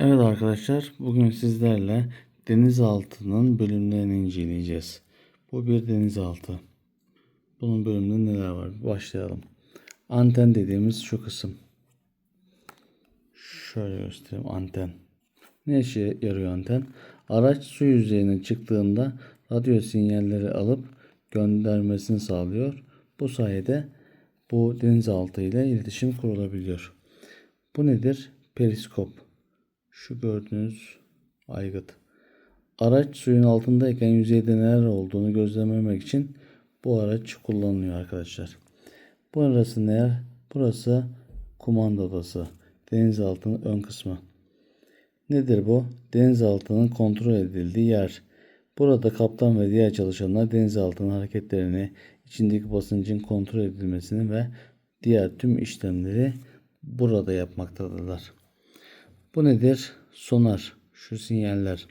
Evet arkadaşlar, bugün sizlerle denizaltının bölümlerini inceleyeceğiz. Bu bir denizaltı. Bunun bölümünde neler var? Başlayalım. Anten dediğimiz şu kısım. Şöyle göstereyim anten. Ne işe yarıyor anten? Araç su yüzeyine çıktığında radyo sinyalleri alıp göndermesini sağlıyor. Bu sayede bu denizaltı ile iletişim kurulabiliyor. Bu nedir? Periskop. Şu gördüğünüz aygıt. Araç suyun altındayken yüzeyde neler olduğunu gözlemlemek için bu araç kullanılıyor arkadaşlar. Burası ne? Burası kumanda odası. Denizaltının ön kısmı. Nedir bu? Denizaltının kontrol edildiği yer. Burada kaptan ve diğer çalışanlar denizaltının hareketlerini, içindeki basıncın kontrol edilmesini ve diğer tüm işlemleri burada yapmaktadırlar. Bu nedir? Sonar. Şu sinyaller.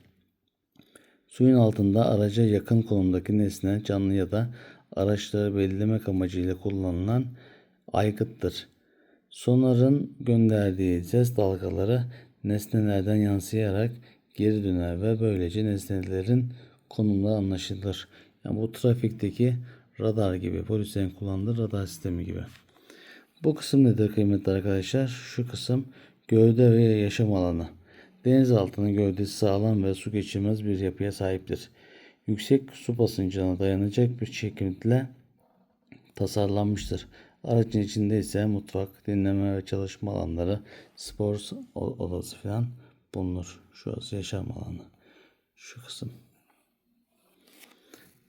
Suyun altında araca yakın konumdaki nesne, canlı ya da araçları belirlemek amacıyla kullanılan aygıttır. Sonarın gönderdiği ses dalgaları nesnelerden yansıyarak geri döner ve böylece nesnelerin konumları anlaşılır. Yani bu trafikteki radar gibi, polislerin kullandığı radar sistemi gibi. Bu kısım nedir kıymetli arkadaşlar? Şu kısım gövde ve yaşam alanı. Denizaltının gövdesi sağlam ve su geçirmez bir yapıya sahiptir. Yüksek su basıncına dayanacak bir şekilde tasarlanmıştır. Aracın içinde ise mutfak, dinleme ve çalışma alanları, spor odası falan bulunur. Şurası yaşam alanı. Şu kısım.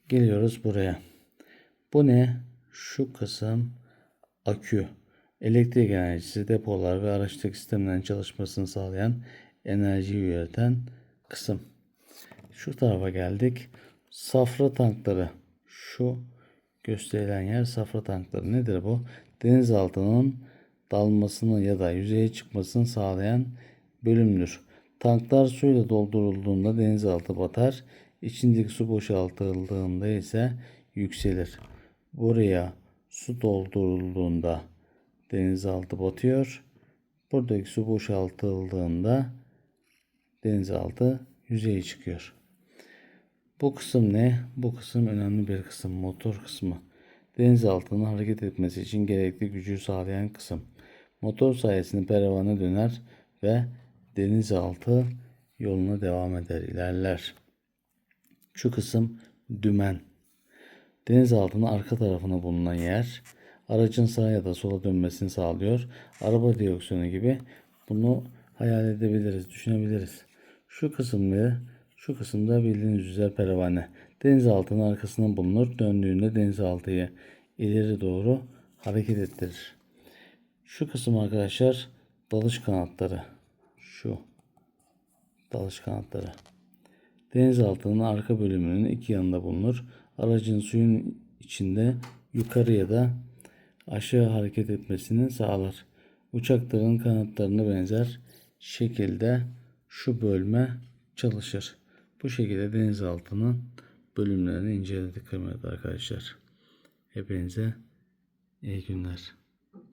Geliyoruz buraya. Bu ne? Şu kısım akü. Elektrik enerjisi depolar ve araçtaki sistemlerin çalışmasını sağlayan enerjiyi üreten kısım. Şu tarafa geldik. Safra tankları. Şu gösterilen yer safra tankları. Nedir bu? Denizaltının dalmasını ya da yüzeye çıkmasını sağlayan bölümdür. Tanklar suyla doldurulduğunda denizaltı batar. İçindeki su boşaltıldığında ise yükselir. Buraya su doldurulduğunda denizaltı batıyor. Buradaki su boşaltıldığında denizaltı yüzeye çıkıyor. Bu kısım ne? Bu kısım önemli bir kısım. Motor kısmı. Denizaltının hareket etmesi için gerekli gücü sağlayan kısım. Motor sayesinde pervane döner ve denizaltı yoluna devam eder, ilerler. Şu kısım dümen. Denizaltının arka tarafına bulunan yer aracın sağa ya da sola dönmesini sağlıyor. Araba direksiyonu gibi bunu hayal edebiliriz, düşünebiliriz. Şu kısımda şu kısımda bildiğiniz üzere pervane. Denizaltının arkasında bulunur. Döndüğünde denizaltıyı ileri doğru hareket ettirir. Şu kısım arkadaşlar dalış kanatları. Şu dalış kanatları. Denizaltının arka bölümünün iki yanında bulunur. Aracın suyun içinde yukarı ya da aşağı hareket etmesini sağlar. Uçakların kanatlarına benzer şekilde şu bölme çalışır. Bu şekilde denizaltının bölümlerini inceledik kıymetli arkadaşlar. Hepinize iyi günler.